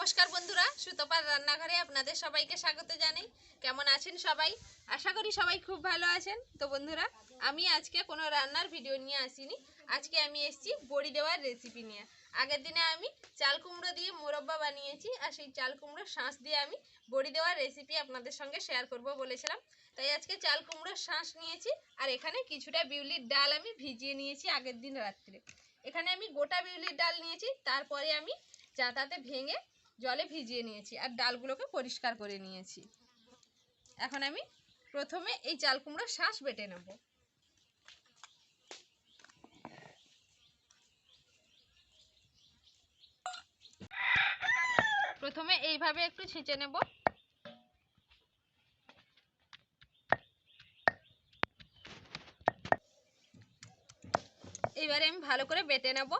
নমস্কার বন্ধুরা, সুতপার রান্নাঘরে আপনাদের সবাইকে স্বাগত জানাই। কেমন আছেন সবাই? আশা করি সবাই খুব ভালো আছেন। তো বন্ধুরা, আমি আজকে কোনো রান্নার ভিডিও নিয়ে আসিনি। আজকে আমি এসেছি বড়ি দেওয়ার রেসিপি নিয়ে। আগের দিনে আমি চাল কুমড়ো দিয়ে মোরব্বা বানিয়েছি আর সেই চাল কুমড়োর শাঁস দিয়ে আমি বড়ি দেওয়ার রেসিপি আপনাদের সঙ্গে শেয়ার করব বলেছিলাম। তাই আজকে চাল কুমড়োর শাঁস নিয়েছি আর এখানে কিছুটা বিউলির ডাল আমি ভিজিয়ে নিয়েছি আগের দিন রাত্রে। এখানে আমি গোটা বিউলির ডাল নিয়েছি, তারপরে আমি চাটাতে ভেঙে জলে ভিজিয়ে নিয়েছি আর ডালগুলোকে পরিষ্কার করে নিয়েছি। এখন আমি প্রথমে এই চাল কুমড়োর শ্বাস বেটে নেব। প্রথমে এইভাবে একটু ছেঁচে নেব। এবারে আমি ভালো করে বেটে নেব।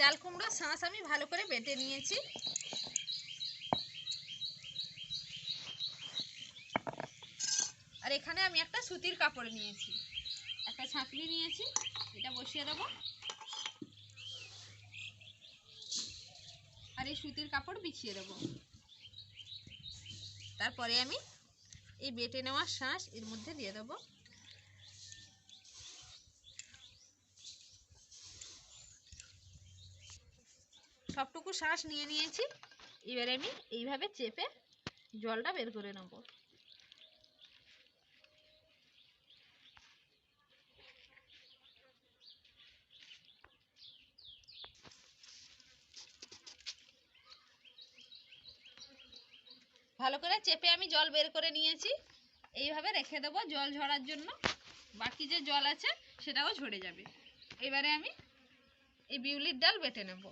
চাল কুমড়ো শাঁস আমি ভালো করে বেটে নিয়েছি। আর এখানে আমি একটা সুতির কাপড় নিয়েছি। একটা ছাঁকনি নিয়েছি, এটা বসিয়ে দেবো। আর এই সুতির কাপড় বিছিয়ে দেবো। তারপরে আমি এই বেটে নেওয়া শাঁস এর মধ্যে দিয়ে দেবো। সবটুকু শ্বাস নিয়ে নিয়েছি। এবারে আমি এইভাবে চেপে জলটা বের করে নেব। ভালো করে চেপে আমি জল বের করে নিয়েছি। এইভাবে রেখে দেবো জল ঝরার জন্য। বাকি যে জল আছে সেটাও ঝরে যাবে। এবারে আমি এই বিউলির ডাল বেটে নেব।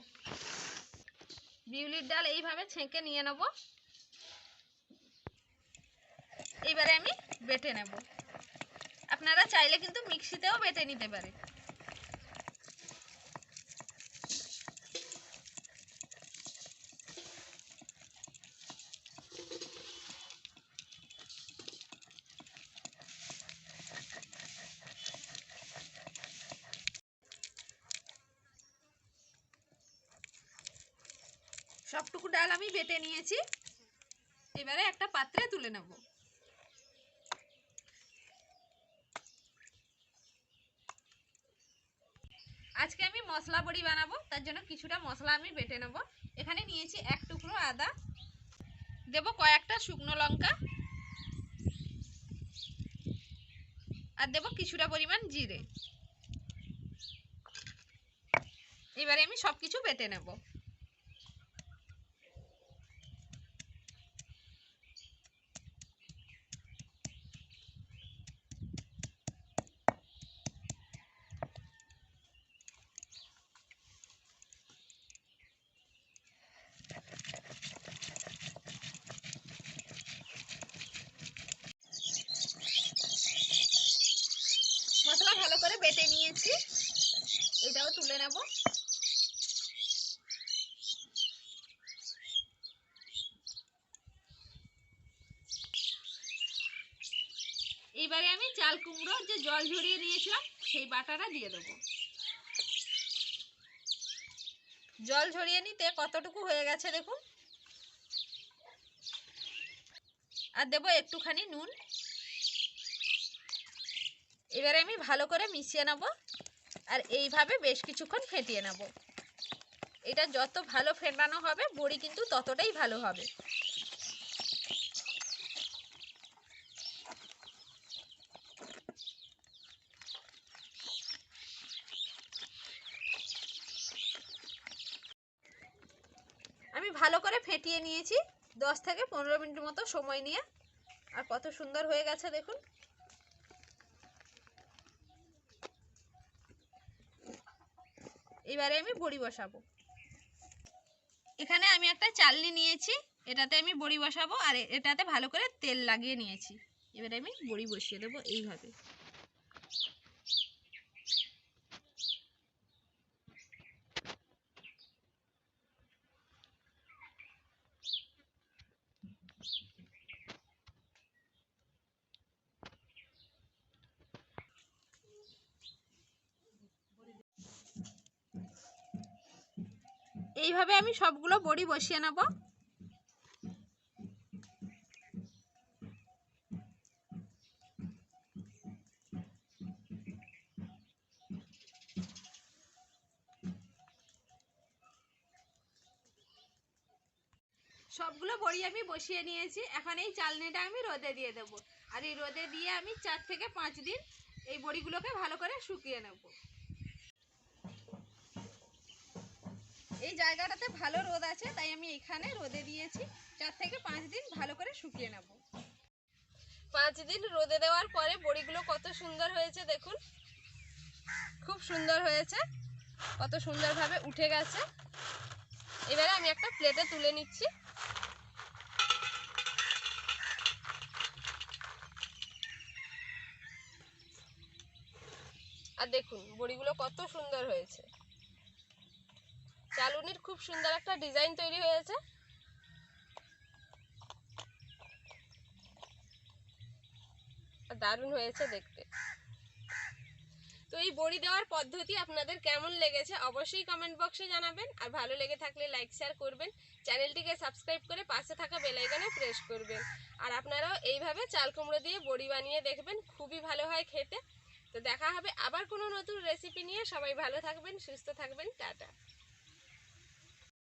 বিউলির ডাল এইভাবে ছেঁকে নিয়ে নেব। এবারে আমি বেটে নেব। আপনারা চাইলে কিন্তু মিক্সিতেও বেটে নিতে পারে সবটুকু ডাল আমি বেটে নিয়েছি। এবারে একটা পাত্রে তুলে নেব। আজকে আমি মশলা বড়ি বানাবো, তার জন্য কিছুটা মশলা আমি বেটে নেব। এখানে নিয়েছি এক টুকরো আদা। দেব কয়েকটা শুকনো লঙ্কা। আর দেব কিছুটা পরিমাণ জিরে। এবারে আমি সব কিছু বেটে নেব মশলা ভালো করে বেটে নিয়েছি। এটাও তুলে নেব। এইবারে আমি চাল কুমড়ো যে জল ঝরিয়ে নিয়েছিলাম, সেই বাটাটা দিয়ে দেবো। জল ঝরিয়ে নিতে কতটুকু হয়ে গেছে দেখুন। আর দেবো একটুখানি নুন। এবারে আমি ভালো করে মিশিয়ে নেব আর এইভাবে বেশ কিছুক্ষণ ফেটিয়ে নেব। এটা যত ভালো ফেটানো হবে, বড়ি কিন্তু ততটাই ভালো হবে। আমি ভালো করে ফেটিয়ে নিয়েছি, দশ থেকে পনেরো মিনিট মতো সময় নিয়ে। আর কত সুন্দর হয়ে গেছে দেখুন। এবারে আমি বড়ি বসাবো। এখানে আমি একটা চালনি নিয়েছি, এটাতে আমি বড়ি বসাবো, আর এটাতে ভালো করে তেল লাগিয়ে নিয়েছি। এবারে আমি বড়ি বসিয়ে দেবো এইভাবে। এইভাবে আমি সবগুলো বড়ি বসিয়ে নেব। সবগুলো বড়ি আমি বসিয়ে নিয়েছি। এখন এই চালনিটা আমি রোদে দিয়ে দেবো। আর এই রোদে দিয়ে আমি চার থেকে পাঁচ দিন এই বড়িগুলোকে ভালো করে শুকিয়ে নেব। এই জায়গাটাতে ভালো রোদ আছে, তাই আমি এখানে রোদে দিয়েছি। চার থেকে পাঁচ দিন ভালো করে শুকিয়ে নেব। পাঁচ দিন রোদে দেওয়ার পরে বড়িগুলো কত সুন্দর হয়েছে দেখুন। খুব সুন্দর হয়েছে। কত সুন্দরভাবে উঠে গেছে। এবারে আমি একটা প্লেটে তুলে নিচ্ছি। আর দেখুন, বড়িগুলো কত সুন্দর হয়েছে। চালুনির খুব সুন্দর একটা ডিজাইন তৈরি হয়েছে। দারুণ হয়েছে দেখতে। তো এই বড়ি দেওয়ার পদ্ধতি আপনাদের কেমন লেগেছে অবশ্যই কমেন্ট বক্সে জানাবেন। আর ভালো লেগে থাকলে লাইক শেয়ার করবেন। চ্যানেলটিকে সাবস্ক্রাইব করে পাশে থাকা বেলাইকনে প্রেস করবেন। আর আপনারাও এইভাবে চাল কুমড়ো দিয়ে বড়ি বানিয়ে দেখবেন, খুবই ভালো হয় খেতে। তো দেখা হবে আবার কোনো নতুন রেসিপি নিয়ে। সবাই ভালো থাকবেন, সুস্থ থাকবেন, টাটা।